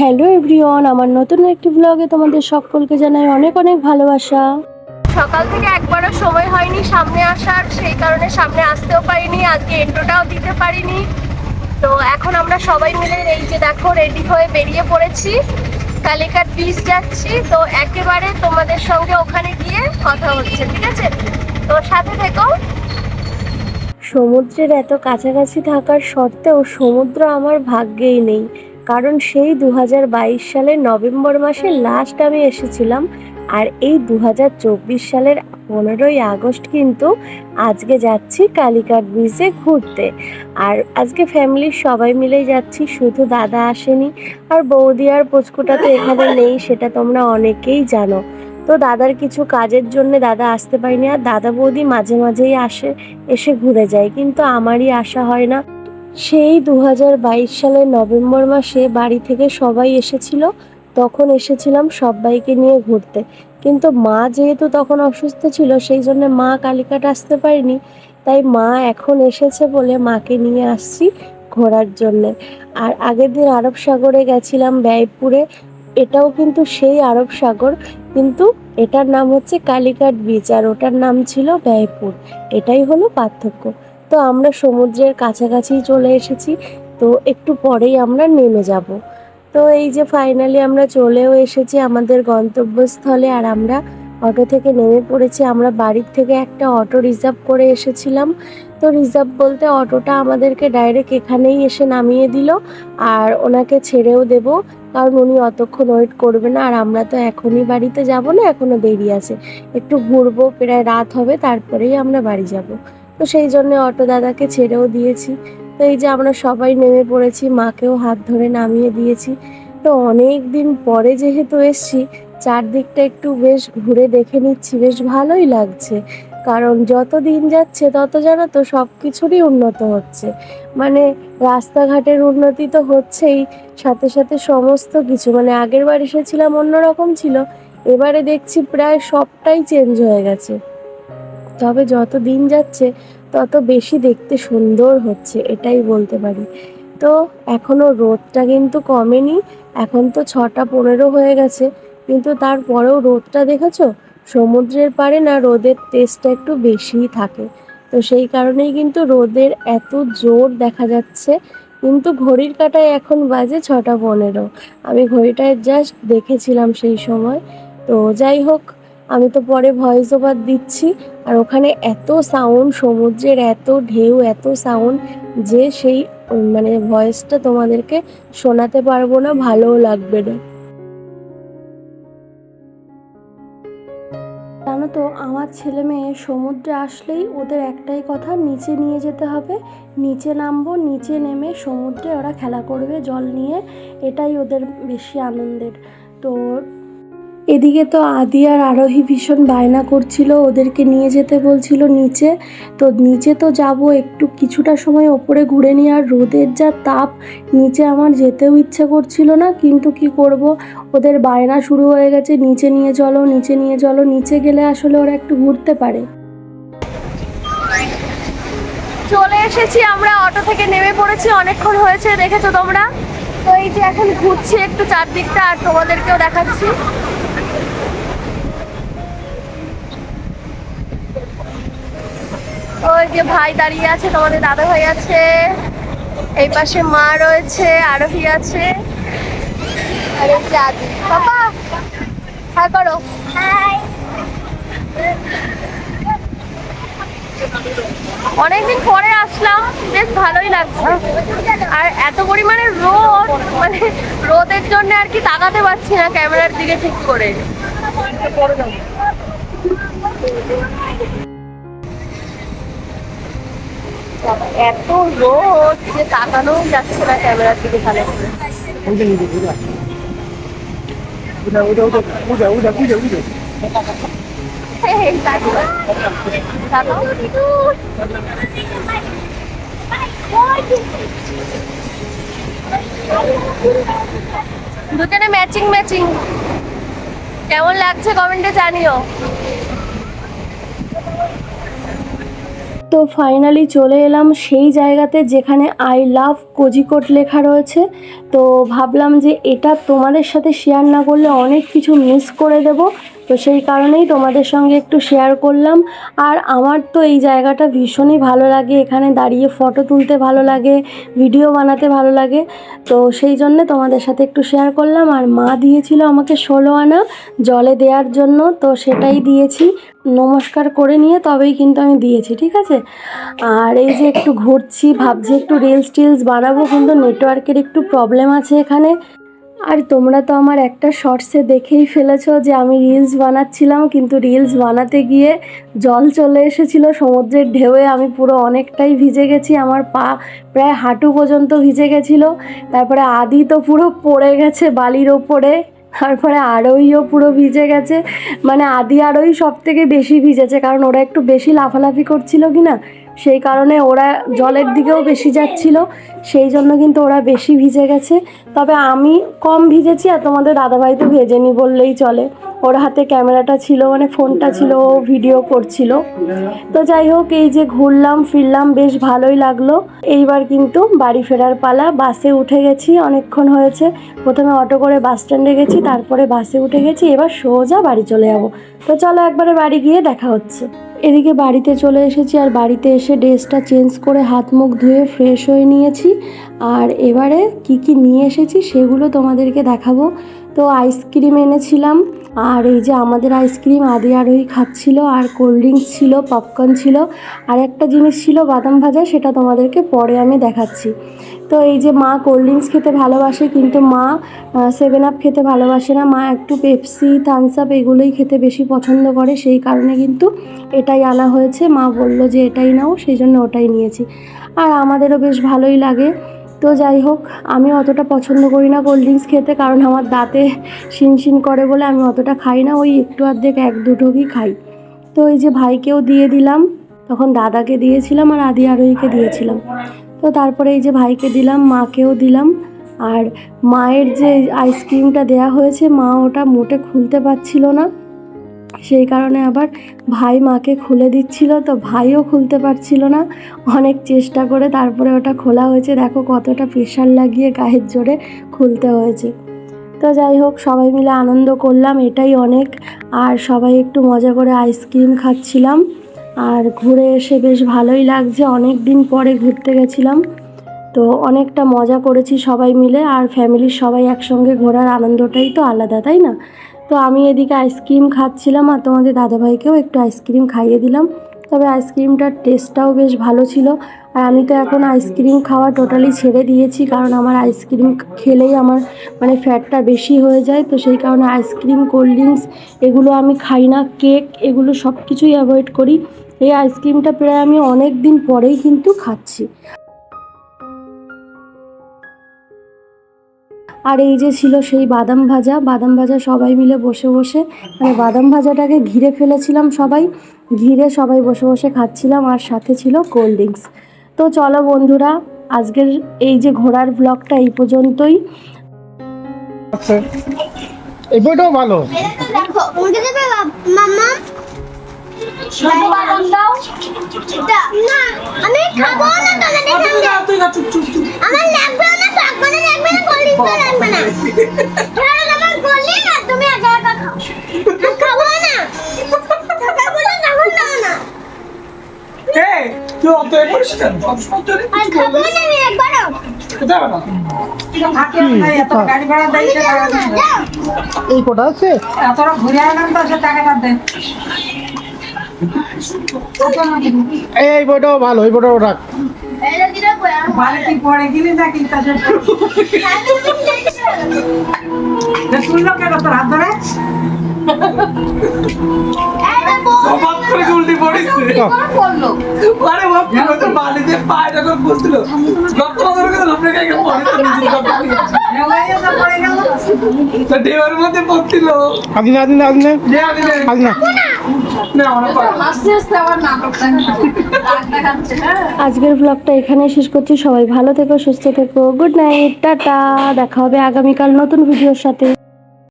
Hello everyone আমার নতুন একটি ব্লগে তোমাদের সকলকে জানাই অনেক অনেক ভালোবাসা। সকাল থেকে একবারও সময় হয়নি সামনে আসার সেই কারণে সামনে আসতেও পারিনি আজকে এন্ট্রোটাও দিতে পারিনি। তো এখন আমরা সবাই মিলে এই যে দেখো রেডি হয়ে বেরিয়ে পড়েছি। কালিকাট বিচ যাচ্ছি তো একেবারে তোমাদের সঙ্গে ওখানে গিয়ে কথা হচ্ছে ঠিক আছে? তো সাথে থেকো। সমুদ্রের এত কাছাকাছি থাকার সত্ত্বেও সমুদ্র আমার ভাগ্যেই নেই। কারণ সেই দু হাজার বাইশ সালের নভেম্বর মাসে লাস্ট আমি এসেছিলাম। আর এই দু হাজার চব্বিশ সালের পনেরোই আগস্ট কিন্তু আজকে যাচ্ছি কালীঘাট বিচে ঘুরতে। আর আজকে ফ্যামিলির সবাই মিলেই যাচ্ছি, শুধু দাদা আসেনি। আর বৌদি আর পুচকুটা তো এখানে নেই, সেটা তোমরা অনেকেই জানো। তো দাদার কিছু কাজের জন্য দাদা আসতে পারিনি, আর দাদা বৌদি মাঝে মাঝেই আসে, এসে ঘুরে যায়। কিন্তু আমারই আসা হয় না সেই দু হাজার বাইশ সালের নভেম্বর মাসে বাড়ি থেকে সবাই এসেছিল। তখন এসেছিলাম সবাইকে নিয়ে ঘুরতে। কিন্তু মা যেহেতু তখন অসুস্থ ছিল, সেই জন্য মা কালিকাট আসতে পারেনি। তাই মা এখন এসেছে বলে মাকে নিয়ে আসছি ঘোরার জন্যে। আর আগের দিন আরব সাগরে গেছিলাম ব্যয়পুরে। এটাও কিন্তু সেই আরব সাগর। কিন্তু এটার নাম হচ্ছে কালিকাট বিচ আর ওটার নাম ছিল ব্যয়পুর। এটাই হলো পার্থক্য। তো আমরা সমুদ্রের কাছাকাছি চলে এসেছি, তো একটু পরেই আমরা নেমে যাব। তো এই যে ফাইনালি আমরা চলেও এসেছি আমাদের গন্তব্যস্থলে আর আমরা অটো থেকে নেমে পড়েছি। আমরা বাড়ির থেকে একটা অটো রিজার্ভ করে এসেছিলাম। তো রিজার্ভ বলতে অটোটা আমাদেরকে ডাইরেক্ট এখানেই এসে নামিয়ে দিল আর ওনাকে ছেড়েও দেব, কারণ উনি অতক্ষণ ওয়েট করবে না। আর আমরা তো এখনই বাড়িতে যাব না, এখনও দেরি আছে। একটু ঘুরবো, প্রায় রাত হবে, তারপরেই আমরা বাড়ি যাব। তো সেই জন্য অটো দাদাকে ছেড়েও দিয়েছি। তো এই যে আমরা সবাই নেমে পড়েছি, মাকেও হাত ধরে নামিয়ে দিয়েছি। তো অনেক দিন পরে যেহেতু এসছি, চারদিকটা একটু বেশ ঘুরে দেখে নিচ্ছি, বেশ ভালোই লাগছে। কারণ যত দিন যাচ্ছে, তত যেন তো সব কিছুরই উন্নত হচ্ছে। মানে রাস্তাঘাটের উন্নতি তো হচ্ছেই, সাথে সাথে সমস্ত কিছু। মানে আগের বার এসেছিলাম অন্যরকম ছিল, এবারে দেখছি প্রায় সবটাই চেঞ্জ হয়ে গেছে। তবে যত দিন যাচ্ছে, তত বেশি দেখতে সুন্দর হচ্ছে, এটাই বলতে পারি। তো এখনও রোদটা কিন্তু কমেনি, এখন তো ছটা পনেরো হয়ে গেছে, কিন্তু তারপরেও রোদটা দেখেছ? সমুদ্রের পাড়ে না রোদের তেজটা একটু বেশিই থাকে। তো সেই কারণেই কিন্তু রোদের এত জোর দেখা যাচ্ছে, কিন্তু ঘড়ির কাঁটায় এখন বাজে ছটা পনেরো। আমি ঘড়িটায় জাস্ট দেখেছিলাম সেই সময়। তো যাই হোক আমি তো পরে ভয়েস ওভার দিচ্ছি। আর ওখানে এত সাউন্ড সমুদ্রের এত ঢেউ, এত সাউন্ড যে সেই মানে ভয়েসটা তোমাদেরকে শোনাতে পারব না, ভালোও লাগবে না। জানো তো, আমার ছেলে মেয়ে সমুদ্রে আসলেই ওদের একটাই কথা, নিচে নিয়ে যেতে হবে। নিচে নামবো, নিচে নেমে সমুদ্রে ওরা খেলা করবে জল নিয়ে। এটাই ওদের বেশি আনন্দের। তো এদিকে তো আদি আর আরোহী ভীষণ বায়না করছিল, ওদেরকে নিয়ে যেতে বলছিল নিচে। তো নিচে তো যাব, একটু কিছুটা সময় ওপরে ঘুরে নিয়ে আর রোদের যা তাপ, নিচে আমার যেতেও ইচ্ছে করছিল না, কিন্তু কি করব? ওদের বায়না শুরু হয়ে গেছে, নিচে নিয়ে চলো, নিচে নিয়ে চলো, নিচে গেলে আসলে ওরা একটু ঘুরতে পারে। চলে এসেছি আমরা, অটো থেকে নেমে পড়েছি, অনেকক্ষণ হয়েছে, দেখেছ তোমরা? তো এই যে এখন ঘুরছি একটু চারদিকটা, আর তোমাদেরকেও দেখাচ্ছি। ওই যে ভাই দাঁড়িয়ে আছে, তোমাদের দাদা ভাই আছে। এই পাশে মা রয়েছে, আরোহী আছে। আর হ্যাঁ অনেকদিন পরে আসলাম, বেশ ভালোই লাগছে। আর এত পরিমাণে রোদ মানে রোদের জন্য আর কি তাকাতে পারছি না ক্যামেরার দিকে ঠিক করে। এত রোদ যে তাকানো যাচ্ছে না ক্যামেরার দিকে ভালো করে। দুজনে ম্যাচিং ম্যাচিং কেমন লাগছে কমেন্টে জানিও। তো ফাইনালি চলে এলাম সেই জায়গাতে যেখানে আই লাভ কোজিকোট লেখা রয়েছে। তো ভাবলাম যে এটা তোমাদের সাথে শেয়ার না করলে অনেক কিছু মিস করে দেব। তো সেই কারণেই তোমাদের সঙ্গে একটু শেয়ার করলাম। আর আমার তো এই জায়গাটা ভীষণই ভালো লাগে। এখানে দাঁড়িয়ে ফটো তুলতে ভালো লাগে ভিডিও বানাতে ভালো লাগে। তো সেই জন্যে তোমাদের সাথে একটু শেয়ার করলাম। আর মা দিয়েছিল আমাকে ষোলো আনা জলে দেওয়ার জন্য, তো সেটাই দিয়েছি। নমস্কার করে নিয়ে তবেই কিন্তু আমি দিয়েছি, ঠিক আছে? আর এই যে একটু ঘুরছি, ভাবছি একটু রিলস টিলস বানাবো, কিন্তু নেটওয়ার্কের একটু প্রবলেম আছে এখানে। আর তোমরা তো আমার একটা শর্টসে দেখেই ফেলেছো যে আমি রিলস বানাচ্ছিলাম, কিন্তু রিলস বানাতে গিয়ে জল চলে এসেছিল, সমুদ্রের ঢেউয়ে আমি পুরো অনেকটাই ভিজে গেছি, আমার পা প্রায় হাঁটু পর্যন্ত ভিজে গেছিল। তারপরে আদি তো পুরো পড়ে গেছে বালির ওপরে, তারপরে আরোইও পুরো ভিজে গেছে। মানে আদি আরোই সব থেকে বেশি ভিজেছে, কারণ ওরা একটু বেশি লাফালাফি করছিল কি না সেই কারণে ওরা জলের দিকেও বেশি যাচ্ছিল, সেই জন্য কিন্তু ওরা বেশি ভিজে গেছে। তবে আমি কম ভিজেছি আর তোমাদের দাদাভাই তো ভেজেনি বললেই চলে। ওর হাতে ক্যামেরাটা ছিল মানে ফোনটা ছিল, ও ভিডিও করছিল। তো যাই হোক, এই যে ঘুরলাম, ফিরলাম, বেশ ভালোই লাগল। এইবার কিন্তু বাড়ি ফেরার পালা, বাসে উঠে গেছি, অনেকক্ষণ হয়েছে। প্রথমে অটো করে বাস স্ট্যান্ডে গেছি, তারপরে বাসে উঠে গেছি, এবার সোজা বাড়ি চলে যাব। তো চলো একবারে বাড়ি গিয়ে দেখা হচ্ছে। এদিকে বাড়িতে চলে এসেছি আর বাড়িতে এসে ড্রেসটা চেঞ্জ করে হাত মুখ ধুয়ে ফ্রেশ হয়ে নিয়েছি। আর এবারে কি কি নিয়ে এসেছি সেগুলো তোমাদেরকে দেখাবো। তো আইসক্রিম এনেছিলাম, আর এই যে আমাদের আইসক্রিম আদি আরোহী খাচ্ছিল, আর কোল্ড ড্রিঙ্কস ছিল পপকর্ন ছিল, আর একটা জিনিস ছিল বাদাম ভাজা, সেটা তোমাদেরকে পরে আমি দেখাচ্ছি। তো এই যে মা কোল্ড ড্রিঙ্কস খেতে ভালোবাসে, কিন্তু মা সেভেন আপ খেতে ভালোবাসে না। মা একটু পেপসি থামস আপ এগুলোই খেতে বেশি পছন্দ করে। সেই কারণে কিন্তু এটাই আনা হয়েছে। মা বলল যে এটাই নাও, সেই জন্য ওটাই নিয়েছি। আর আমাদেরও বেশ ভালোই লাগে। তো যাই হোক, আমি অতটা পছন্দ করি না কোল্ড ড্রিঙ্কস খেতে, কারণ আমার দাঁতে শিনশিন করে বলে আমি অতটা খাই না। ওই একটু অর্ধেক এক দুটো কি খাই। তো এই যে ভাইকেও দিয়ে দিলাম, তখন দাদাকে দিয়েছিলাম আর আদি আরোহীকে দিয়েছিলাম। তো তারপরে এই যে ভাইকে দিলাম, মাকেও দিলাম। আর মায়ের যে আইসক্রিমটা দেয়া হয়েছে, মা ওটা মোটে খুলতে পারছিল না। সেই কারণে আবার ভাই মাকে খুলে দিচ্ছিল, তো ভাইও খুলতে পারছিল না। অনেক চেষ্টা করে তারপরে ওটা খোলা হয়েছে। দেখো কতটা প্রেশার লাগিয়ে গায়ের জোরে খুলতে হয়েছে। তো যাই হোক, সবাই মিলে আনন্দ করলাম, এটাই অনেক। আর সবাই একটু মজা করে আইসক্রিম খাচ্ছিলাম। আর ঘুরে এসে বেশ ভালোই লাগছে। অনেক দিন পরে ঘুরতে গেছিলাম। তো অনেকটা মজা করেছি সবাই মিলে আর ফ্যামিলির সবাই একসঙ্গে ঘোরার আনন্দটাই তো আলাদা, তাই না? তো আমি এদিকে আইসক্রিম খাচ্ছিলাম আর তোমাদের দাদাভাইকেও একটু আইসক্রিম খাইয়ে দিলাম। তবে আইসক্রিমটার টেস্টটাও বেশ ভালো ছিল। আর আমি তো এখন আইসক্রিম খাওয়া টোটালি ছেড়ে দিয়েছি কারণ আমার আইসক্রিম খেলেই আমার মানে ফ্যাটটা বেশি হয়ে যায়। তো সেই কারণে আইসক্রিম কোল্ড ড্রিঙ্কস এগুলো আমি খাই না। কেক এগুলো সব কিছুই অ্যাভয়েড করি। এই আইসক্রিমটা প্রায় আমি অনেক দিন পরেই কিন্তু খাচ্ছি। আর এই যে ছিল সেই বাদাম ভাজা বাদাম ভাজা সবাই মিলে বসে বসে মানে বাদাম ভাজাটাকে ঘিরে ফেলেছিলাম সবাই ঘিরে সবাই বসে বসে খাচ্ছিলাম আর সাথে ছিল কোল্ড ড্রিঙ্কস। তো চলো বন্ধুরা আজকের এই যে ঘোরার ব্লগটা এই পর্যন্তই। আচ্ছা এই বইটাও ভালো। শুধু বাদাম দাও না আমি। খাব না তোমাদের সঙ্গে আমার লাগবে না থাকবে না লাগবে না গলি তো লাগবে না। কারণ আমার গলি না তুমি একা একা খাও। আমি খাব না। টাকা বলে তখন দাও না। এই তুই অত খাব না আমি একবারও। এই কটা আছে? এতটা ঘুরে আনলাম তো সে টাকাটা দেন এই বইটাও ভালো এই বইটাও রাখ। এটা দিলে বয়া বাড়ি কি হ্যাঁ। আজকের ব্লগটা এখানে শেষ করছি। সবাই ভালো থেকো সুস্থ থেকো। Good night tata. দেখা হবে আগামীকাল নতুন ভিডিওর সাথে।